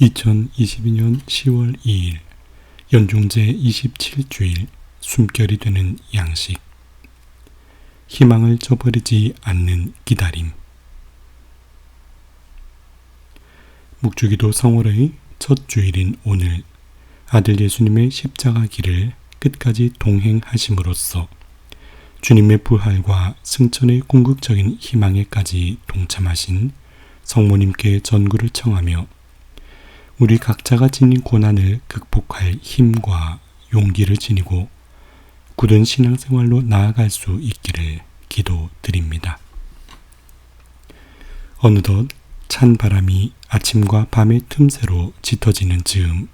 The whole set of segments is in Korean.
2022년 10월 2일 연중제 27주일 숨결이 되는 양식. 희망을 저버리지 않는 기다림. 묵주기도 성월의 첫 주일인 오늘 아들 예수님의 십자가 길을 끝까지 동행하심으로써 주님의 부활과 승천의 궁극적인 희망에까지 동참하신 성모님께 전구를 청하며 우리 각자가 지닌 고난을 극복할 힘과 용기를 지니고 굳은 신앙생활로 나아갈 수 있기를 기도드립니다. 어느덧 찬 바람이 아침과 밤의 틈새로 짙어지는 즈음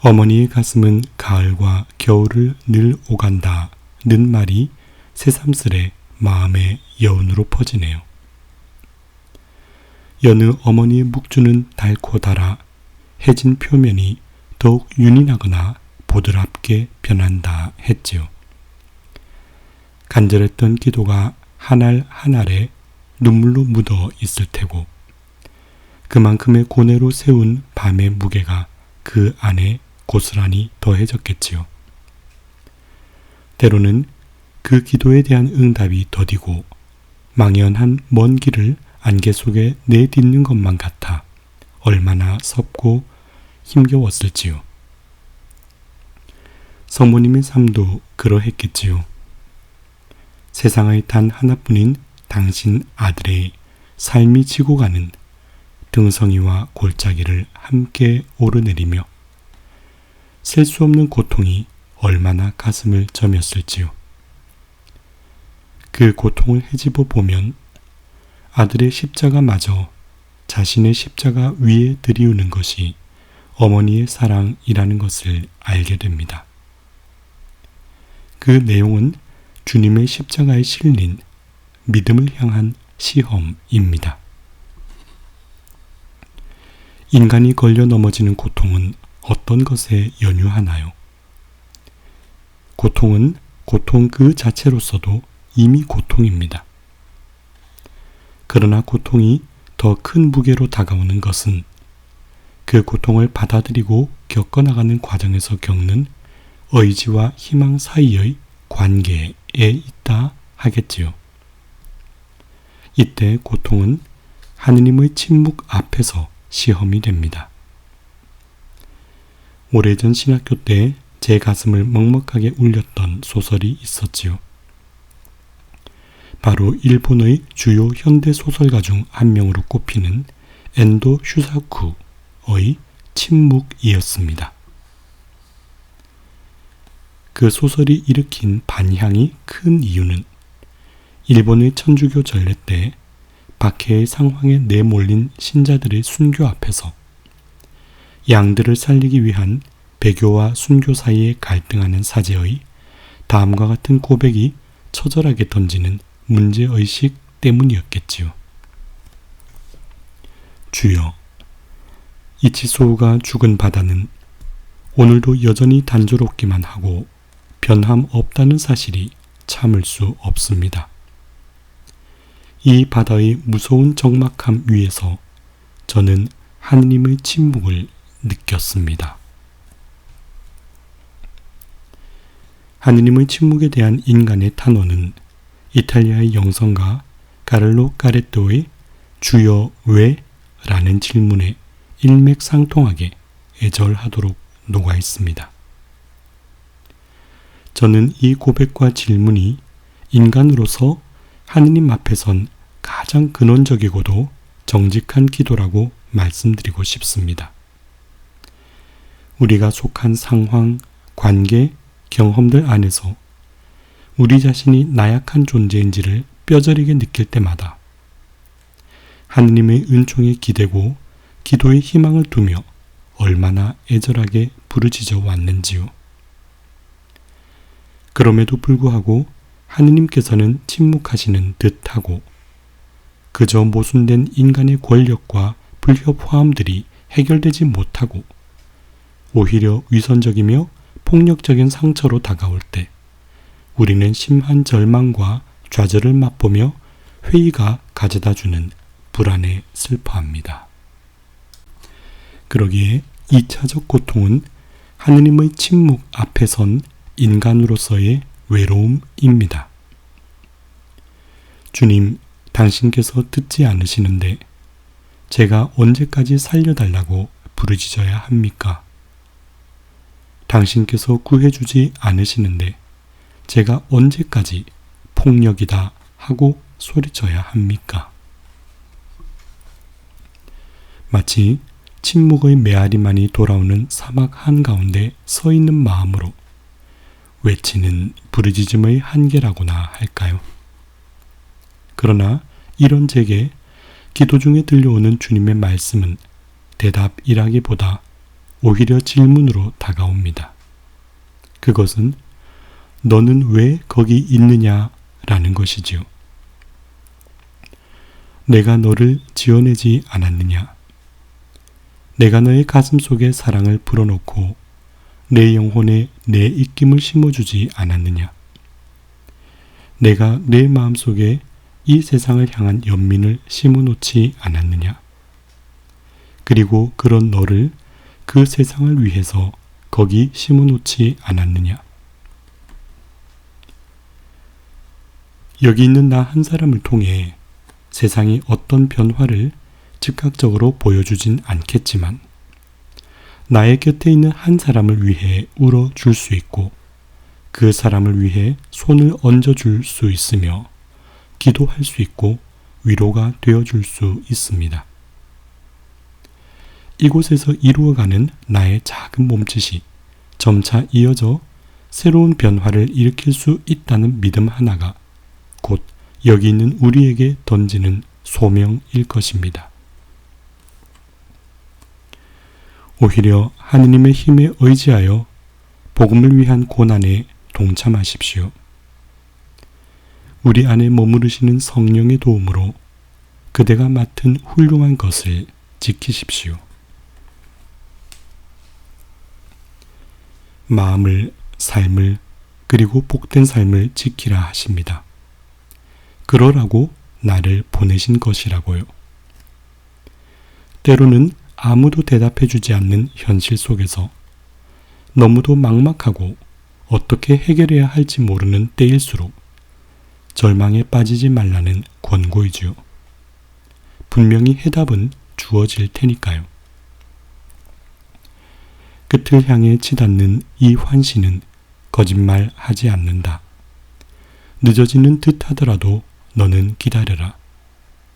어머니의 가슴은 가을과 겨울을 늘 오간다 는 말이 새삼스레 마음의 여운으로 퍼지네요. 여느 어머니의 묵주는 달고 달아 해진 표면이 더욱 윤이 나거나 보드랍게 변한다 했지요. 간절했던 기도가 한 알 한 알에 눈물로 묻어 있을 테고 그만큼의 고뇌로 세운 밤의 무게가 그 안에 고스란히 더해졌겠지요. 때로는 그 기도에 대한 응답이 더디고 망연한 먼 길을 안개 속에 내딛는 것만 같아 얼마나 섭고 힘겨웠을지요. 성모님의 삶도 그러했겠지요. 세상의 단 하나뿐인 당신 아들의 삶이 지고 가는 등성이와 골짜기를 함께 오르내리며 셀 수 없는 고통이 얼마나 가슴을 점였을지요. 그 고통을 헤집어 보면 아들의 십자가마저 자신의 십자가 위에 들이우는 것이 어머니의 사랑이라는 것을 알게 됩니다. 그 내용은 주님의 십자가에 실린 믿음을 향한 시험입니다. 인간이 걸려 넘어지는 고통은 어떤 것에 연유하나요? 고통은 고통 그 자체로서도 이미 고통입니다. 그러나 고통이 더 큰 무게로 다가오는 것은 그 고통을 받아들이고 겪어나가는 과정에서 겪는 의지와 희망 사이의 관계에 있다 하겠지요. 이때 고통은 하느님의 침묵 앞에서 시험이 됩니다. 오래전 신학교 때 제 가슴을 먹먹하게 울렸던 소설이 있었지요. 바로 일본의 주요 현대 소설가 중 한 명으로 꼽히는 엔도 슈사쿠의 침묵이었습니다. 그 소설이 일으킨 반향이 큰 이유는 일본의 천주교 전례 때 박해의 상황에 내몰린 신자들의 순교 앞에서 양들을 살리기 위한 배교와 순교 사이에 갈등하는 사제의 다음과 같은 고백이 처절하게 던지는 문제의식 때문이었겠지요. 주여, 이치소우가 죽은 바다는 오늘도 여전히 단조롭기만 하고 변함 없다는 사실이 참을 수 없습니다. 이 바다의 무서운 적막함 위에서 저는 하느님의 침묵을 느꼈습니다. 하느님의 침묵에 대한 인간의 탄원은 이탈리아의 영성가 가를로 까레토의 주여 왜? 라는 질문에 일맥상통하게 애절하도록 녹아 있습니다. 저는 이 고백과 질문이 인간으로서 하느님 앞에선 가장 근원적이고도 정직한 기도라고 말씀드리고 싶습니다. 우리가 속한 상황, 관계, 경험들 안에서 우리 자신이 나약한 존재인지를 뼈저리게 느낄 때마다 하느님의 은총에 기대고 기도의 희망을 두며 얼마나 애절하게 부르짖어 왔는지요. 그럼에도 불구하고 하느님께서는 침묵하시는 듯하고 그저 모순된 인간의 권력과 불협화음들이 해결되지 못하고 오히려 위선적이며 폭력적인 상처로 다가올 때 우리는 심한 절망과 좌절을 맛보며 회의가 가져다 주는 불안에 슬퍼합니다. 그러기에 2차적 고통은 하느님의 침묵 앞에 선 인간으로서의 외로움입니다. 주님, 당신께서 듣지 않으시는데 제가 언제까지 살려달라고 부르짖어야 합니까? 당신께서 구해주지 않으시는데 제가 언제까지 폭력이다 하고 소리쳐야 합니까? 마치 침묵의 메아리만이 돌아오는 사막 한가운데 서 있는 마음으로 외치는 부르짖음의 한계라고나 할까요? 그러나 이런 제게 기도 중에 들려오는 주님의 말씀은 대답이라기보다 오히려 질문으로 다가옵니다. 그것은 너는 왜 거기 있느냐 라는 것이지요. 내가 너를 지어내지 않았느냐? 내가 너의 가슴 속에 사랑을 불어넣고 내 영혼에 내 입김을 심어주지 않았느냐? 내가 내 마음 속에 이 세상을 향한 연민을 심어놓지 않았느냐? 그리고 그런 너를 그 세상을 위해서 거기 심어놓지 않았느냐? 여기 있는 나 한 사람을 통해 세상이 어떤 변화를 즉각적으로 보여주진 않겠지만 나의 곁에 있는 한 사람을 위해 울어줄 수 있고 그 사람을 위해 손을 얹어줄 수 있으며 기도할 수 있고 위로가 되어줄 수 있습니다. 이곳에서 이루어가는 나의 작은 몸짓이 점차 이어져 새로운 변화를 일으킬 수 있다는 믿음 하나가 곧 여기 있는 우리에게 던지는 소명일 것입니다. 오히려 하느님의 힘에 의지하여 복음을 위한 고난에 동참하십시오. 우리 안에 머무르시는 성령의 도움으로 그대가 맡은 훌륭한 것을 지키십시오. 마음을, 삶을, 그리고 복된 삶을 지키라 하십니다. 그러라고 나를 보내신 것이라고요. 때로는 아무도 대답해 주지 않는 현실 속에서 너무도 막막하고 어떻게 해결해야 할지 모르는 때일수록 절망에 빠지지 말라는 권고이지요. 분명히 해답은 주어질 테니까요. 끝을 향해 치닫는 이 환시는 거짓말 하지 않는다. 늦어지는 듯 하더라도 너는 기다려라.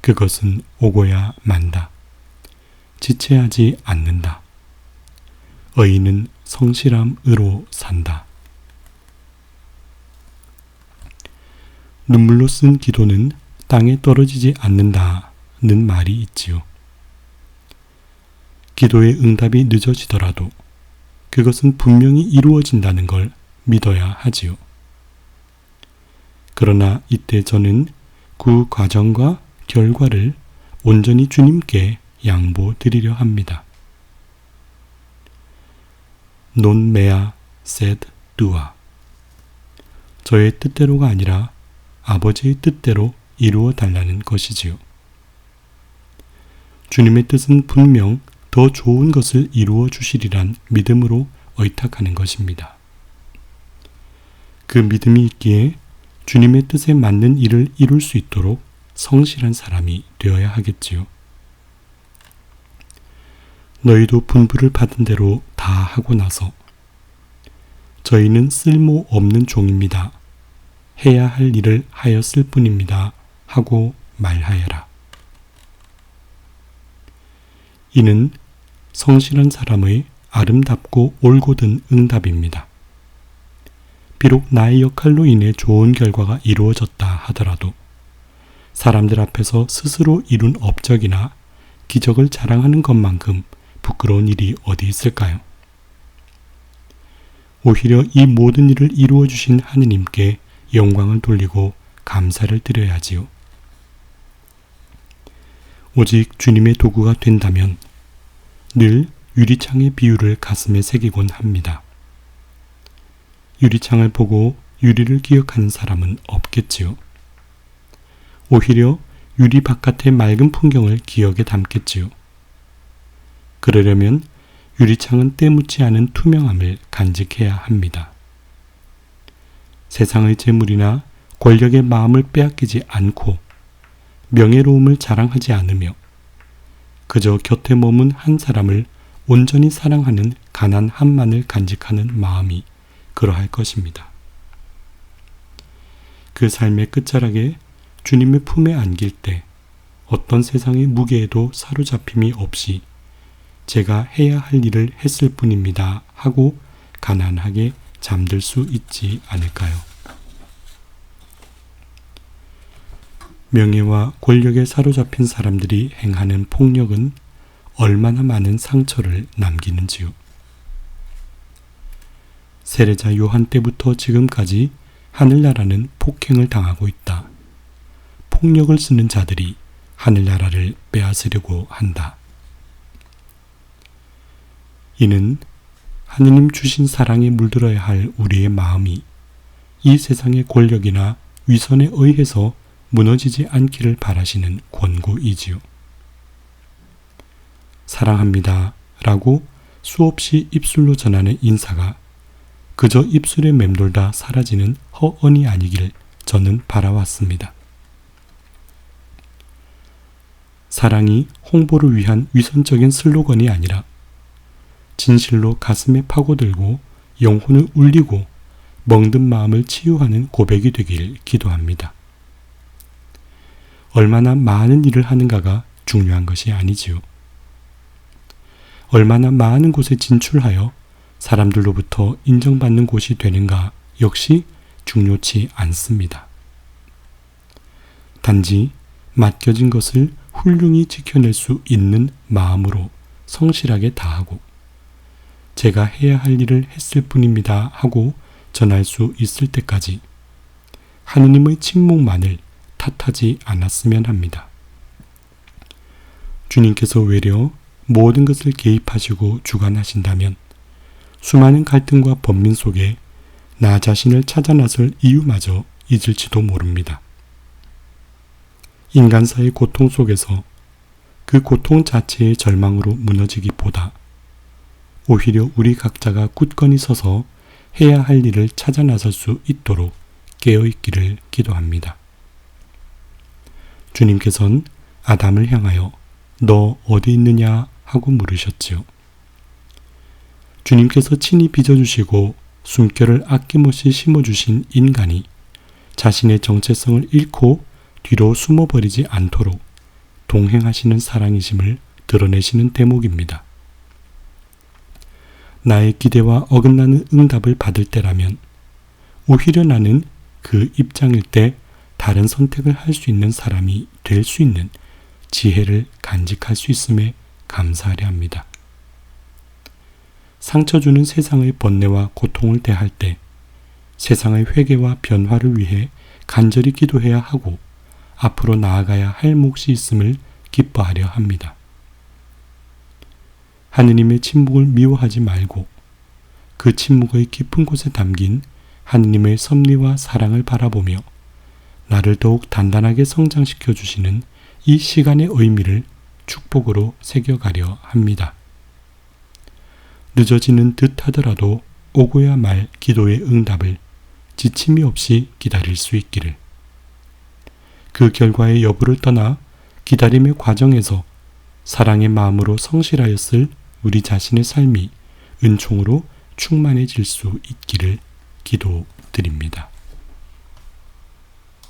그것은 오고야 만다. 지체하지 않는다. 의인은 성실함으로 산다. 눈물로 쓴 기도는 땅에 떨어지지 않는다는 말이 있지요. 기도의 응답이 늦어지더라도 그것은 분명히 이루어진다는 걸 믿어야 하지요. 그러나 이때 저는 그 과정과 결과를 온전히 주님께 양보 드리려 합니다. 논메아 셋 두아 저의 뜻대로가 아니라 아버지의 뜻대로 이루어 달라는 것이지요. 주님의 뜻은 분명 더 좋은 것을 이루어 주시리란 믿음으로 의탁하는 것입니다. 그 믿음이 있기에 주님의 뜻에 맞는 일을 이룰 수 있도록 성실한 사람이 되어야 하겠지요. 너희도 분부를 받은 대로 다 하고 나서 저희는 쓸모 없는 종입니다. 해야 할 일을 하였을 뿐입니다. 하고 말하여라. 이는 성실한 사람의 아름답고 올곧은 응답입니다. 비록 나의 역할로 인해 좋은 결과가 이루어졌다 하더라도 사람들 앞에서 스스로 이룬 업적이나 기적을 자랑하는 것만큼 부끄러운 일이 어디 있을까요? 오히려 이 모든 일을 이루어 주신 하느님께 영광을 돌리고 감사를 드려야지요. 오직 주님의 도구가 된다면 늘 유리창의 비유를 가슴에 새기곤 합니다. 유리창을 보고 유리를 기억하는 사람은 없겠지요. 오히려 유리 바깥의 맑은 풍경을 기억에 담겠지요. 그러려면 유리창은 때묻지 않은 투명함을 간직해야 합니다. 세상의 재물이나 권력의 마음을 빼앗기지 않고 명예로움을 자랑하지 않으며 그저 곁에 머문 한 사람을 온전히 사랑하는 가난함만을 간직하는 마음이 그러할 것입니다. 그 삶의 끝자락에 주님의 품에 안길 때 어떤 세상의 무게에도 사로잡힘이 없이 제가 해야 할 일을 했을 뿐입니다 하고 가난하게 잠들 수 있지 않을까요? 명예와 권력에 사로잡힌 사람들이 행하는 폭력은 얼마나 많은 상처를 남기는지요. 세례자 요한 때부터 지금까지 하늘나라는 폭행을 당하고 있다. 폭력을 쓰는 자들이 하늘나라를 빼앗으려고 한다. 이는 하느님 주신 사랑에 물들어야 할 우리의 마음이 이 세상의 권력이나 위선에 의해서 무너지지 않기를 바라시는 권고이지요. 사랑합니다. 라고 수없이 입술로 전하는 인사가 그저 입술에 맴돌다 사라지는 허언이 아니길 저는 바라왔습니다. 사랑이 홍보를 위한 위선적인 슬로건이 아니라 진실로 가슴에 파고들고 영혼을 울리고 멍든 마음을 치유하는 고백이 되길 기도합니다. 얼마나 많은 일을 하는가가 중요한 것이 아니지요. 얼마나 많은 곳에 진출하여 사람들로부터 인정받는 곳이 되는가 역시 중요치 않습니다. 단지 맡겨진 것을 훌륭히 지켜낼 수 있는 마음으로 성실하게 다하고 제가 해야 할 일을 했을 뿐입니다 하고 전할 수 있을 때까지 하느님의 침묵만을 탓하지 않았으면 합니다. 주님께서 외려 모든 것을 개입하시고 주관하신다면 수많은 갈등과 번민 속에 나 자신을 찾아 나설 이유마저 잊을지도 모릅니다. 인간사의 고통 속에서 그 고통 자체의 절망으로 무너지기보다 오히려 우리 각자가 굳건히 서서 해야 할 일을 찾아 나설 수 있도록 깨어 있기를 기도합니다. 주님께서는 아담을 향하여 너 어디 있느냐 하고 물으셨지요. 주님께서 친히 빚어주시고 숨결을 아낌없이 심어주신 인간이 자신의 정체성을 잃고 뒤로 숨어버리지 않도록 동행하시는 사랑이심을 드러내시는 대목입니다. 나의 기대와 어긋나는 응답을 받을 때라면 오히려 나는 그 입장일 때 다른 선택을 할 수 있는 사람이 될 수 있는 지혜를 간직할 수 있음에 감사하려 합니다. 상처 주는 세상의 번뇌와 고통을 대할 때 세상의 회개와 변화를 위해 간절히 기도해야 하고 앞으로 나아가야 할 몫이 있음을 기뻐하려 합니다. 하느님의 침묵을 미워하지 말고 그 침묵의 깊은 곳에 담긴 하느님의 섭리와 사랑을 바라보며 나를 더욱 단단하게 성장시켜 주시는 이 시간의 의미를 축복으로 새겨가려 합니다. 늦어지는 듯 하더라도 오고야 말 기도의 응답을 지침이 없이 기다릴 수 있기를. 그 결과의 여부를 떠나 기다림의 과정에서 사랑의 마음으로 성실하였을 우리 자신의 삶이 은총으로 충만해질 수 있기를 기도드립니다.